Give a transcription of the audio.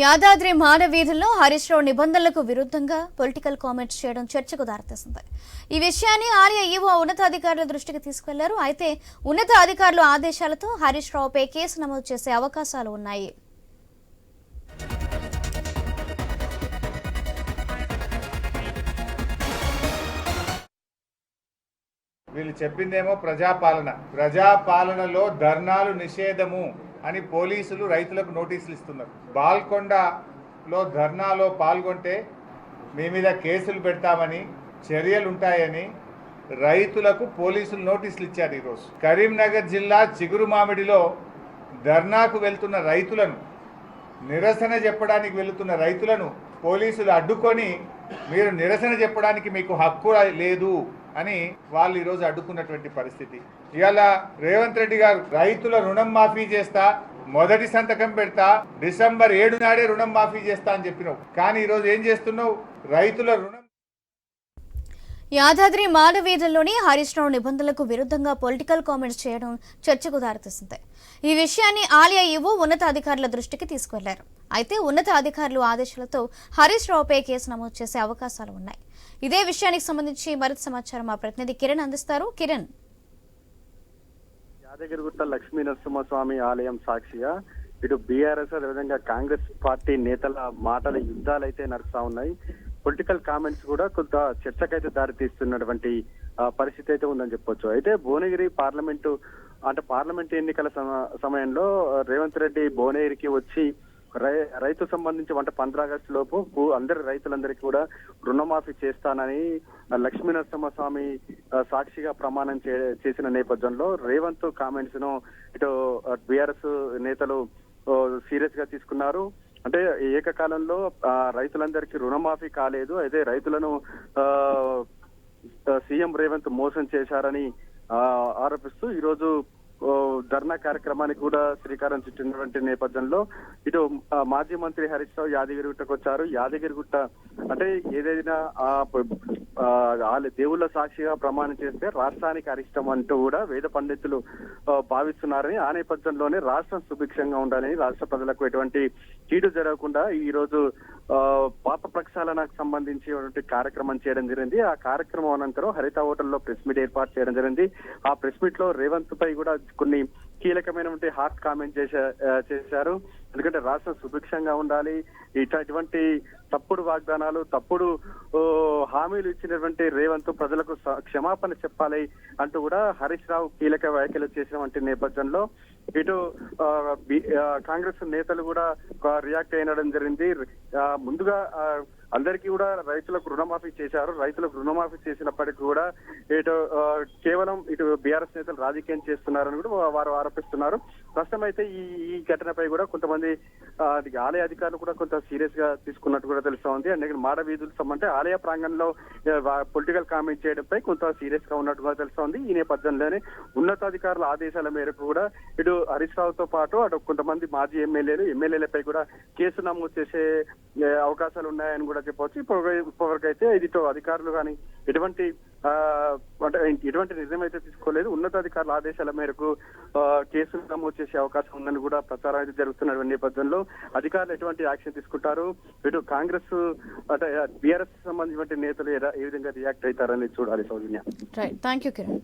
యాదాద్రి మానవీధుల్లో హరీష్ రావు నిబంధనలకు విరుద్ధంగా political comments చేయడం చర్చకు దారితీస్తుంది ఈ విషయాన్ని ఆలయ ఈవో ఉన్నతాధికారుల దృష్టికి తీసుకెళ్ళారు. అయితే ఉన్నత అధికారుల ఆదేశాలతో హరీష్ రావుపై కేసు నమోదు చేసే అవకాశాలు ఉన్నాయి. వీళ్ళు చెప్పిందేమో ప్రజాపాలన. ప్రజాపాలనలో ధర్నాలు నిషేధము. అని పోలీసులు రైతులకు నోటీసులు ఇస్తున్నారు. బాల్కొండలో ధర్నాలో పాల్గొంటే మీ మీద కేసులు పెడతామని చర్యలు ఉంటాయని రైతులకు పోలీసులు నోటీసులు ఇచ్చారు ఈరోజు. కరీంనగర్ జిల్లా చిగురు మామిడిలో ధర్నాకు వెళ్తున్న రైతులను నిరసన చెప్పడానికి వెళుతున్న రైతులను పోలీసులు అడ్డుకొని మీరు నిరసన చెప్పడానికి మీకు హక్కు లేదు. అని వాళ్ళు ఈరోజు అడ్డుకున్నటువంటి పరిస్థితి. ఇవాళ రేవంత్ రెడ్డి గారు రైతుల రుణం మాఫీ చేస్తా మొదటి సంతకం పెడతా డిసెంబర్ ఏడు నాడే రుణం మాఫీ చేస్తా అని చెప్పినావు. కానీ ఈరోజు ఏం చేస్తున్నావు? రైతుల రుణం యాదాద్రి మానవీధుల్లోని హరీష్ నిబంధనలకు విరుద్ధంగా పొలిటికల్ కామెంట్స్ చేయడం చర్చకు దారితీస్తుంది ఈ విషయాన్ని ఆలయ ఈవో ఉన్నతాధికారుల దృష్టికి తీసుకెళ్ళారు. అయితే ఉన్నతాధికారులు ఆదేశాలతో హరీష్ రావుపై కేసు నమోదు చేసే అవకాశాలు ఉన్నాయి. ఇదే విషయానికి సంబంధించి మరింత సమాచారం మా ప్రతినిధి కిరణ్ అందిస్తారు. కిరణ్. యాదగిరిగుట్ట లక్ష్మీ నరసింహస్వామి ఆలయం సాక్షిగా ఇటు బీఆర్ఎస్ అదేవిధంగా కాంగ్రెస్ పార్టీ నేతల మాటల యుద్ధాలు అయితే నడుస్తా ఉన్నాయి. పొలిటికల్ కామెంట్స్ కూడా కొంత చర్చకైతే దారి తీస్తున్నటువంటి పరిస్థితి అయితే ఉందని చెప్పొచ్చు. అయితే భువనగిరి పార్లమెంటు అంటే పార్లమెంట్ ఎన్నికల సమ- సమయంలో రేవంత్ రెడ్డి భువనగిరికి వచ్చి రైతు సంబంధించి అంటే పంద్ర ఆగస్టు లోపు అందరి రైతులందరికీ కూడా రుణమాఫీ చేస్తానని లక్ష్మీ నరసింహస్వామి సాక్షిగా ప్రమాణం చే- చేసిన నేపథ్యంలో రేవంత్ కామెంట్స్ను ఇటు బీఆర్ఎస్ నేతలు సీరియస్గా తీసుకున్నారు. అంటే ఏకకాలంలో రైతులందరికీ రుణమాఫీ కాలేదు. అయితే రైతులను సీఎం రేవంత్ మోసం చేశారని ఆరోపిస్తూ ఈరోజు ధర్నా కార్యక్రమానికి కూడా శ్రీకారం చుట్టినటువంటి నేపథ్యంలో ఇటు మాజీ మంత్రి హరీష్ రావు యాదగిరిగుట్టకు వచ్చారు యాదగిరిగుట్ట అంటే ఏదైనా ఆ దేవుళ్ళ సాక్షిగా ప్రమాణం చేస్తే రాష్ట్రానికి అరిష్టం అంటూ కూడా వేద పండితులు భావిస్తున్నారని ఆ నేపథ్యంలోనే రాష్ట్రం సుభిక్షంగా ఉండాలని రాష్ట్ర ప్రజలకు ఎటువంటి కీడు జరగకుండా ఈ రోజు పాప ప్రక్షాళనకు సంబంధించి కార్యక్రమం చేయడం జరిగింది. ఆ కార్యక్రమం అనంతరం హరిత హోటల్లో ప్రెస్ మీట్ ఏర్పాటు చేయడం జరిగింది. ఆ ప్రెస్ మీట్లో రేవంత్ పై కూడా కొన్ని కీలకమైనటువంటి హాట్ కామెంట్ చేశా చేశారు. ఎందుకంటే రాష్ట్రం సుభిక్షంగా ఉండాలి. ఇటువంటి తప్పుడు వాగ్దానాలు తప్పుడు హామీలు ఇచ్చినటువంటి రేవంత్ ప్రజలకు క్షమాపణ చెప్పాలి అంటూ కూడా హరీష్ రావు కీలక వ్యాఖ్యలు చేసినటువంటి నేపథ్యంలో ఇటు బి- కాంగ్రెస్ నేతలు కూడా రియాక్ట్ అయినడం జరిగింది. ముందుగా అందరికీ కూడా రైతులకు రుణమాఫీ చేశారు. రైతులకు రుణమాఫీ చేసినప్పటికీ కూడా ఇటు కేవలం ఇటు బీఆర్ఎస్ నేతలు రాజకీయం చేస్తున్నారని కూడా వారు ఆరోపిస్తున్నారు. ప్రస్తుతం అయితే ఈ ఈ ఘటనపై కూడా కొంతమంది ఆలయ అధికారులు కూడా కొంత సీరియస్గా తీసుకున్నట్టు కూడా తెలుస్తా ఉంది. అండ్ ఇక్కడ మాడ వీధులు సంబంధం ఆలయ ప్రాంగణంలో పొలిటికల్ కామెంట్ చేయడంపై కొంత సీరియస్గా ఉన్నట్టుగా తెలుస్తా ఉంది. ఈ నేపథ్యంలోనే ఉన్నతాధికారుల ఆదేశాల మేరకు కూడా ఇటు హరీష్ రావుతో పాటు అటు కొంతమంది మాజీ ఎమ్మెల్యేలు ఎమ్మెల్యేలపై కూడా కేసు నమోదు చేసే అవకాశాలు ఉన్నాయని కూడా చెప్పవచ్చు. ఇప్పుడు ఇప్పటివరకైతే ఇదితో అధికారులు కానీ ఎటువంటి అంటే ఎటువంటి నిర్ణయం అయితే తీసుకోలేదు. ఉన్నతాధికారుల ఆదేశాల మేరకు కేసులు కేసు నమోదు చేసే అవకాశం ఉందని కూడా ప్రచారం అయితే జరుగుతున్న నేపథ్యంలో అధికారులు ఎటువంటి యాక్షన్ తీసుకుంటారు? ఇటు కాంగ్రెస్ అంటే బీఆర్ఎస్ సంబంధించిన నేతలు ఏ ఏ విధంగా రియాక్ట్ అవుతారని చూడాలి Soujanya. Right thank you Kiran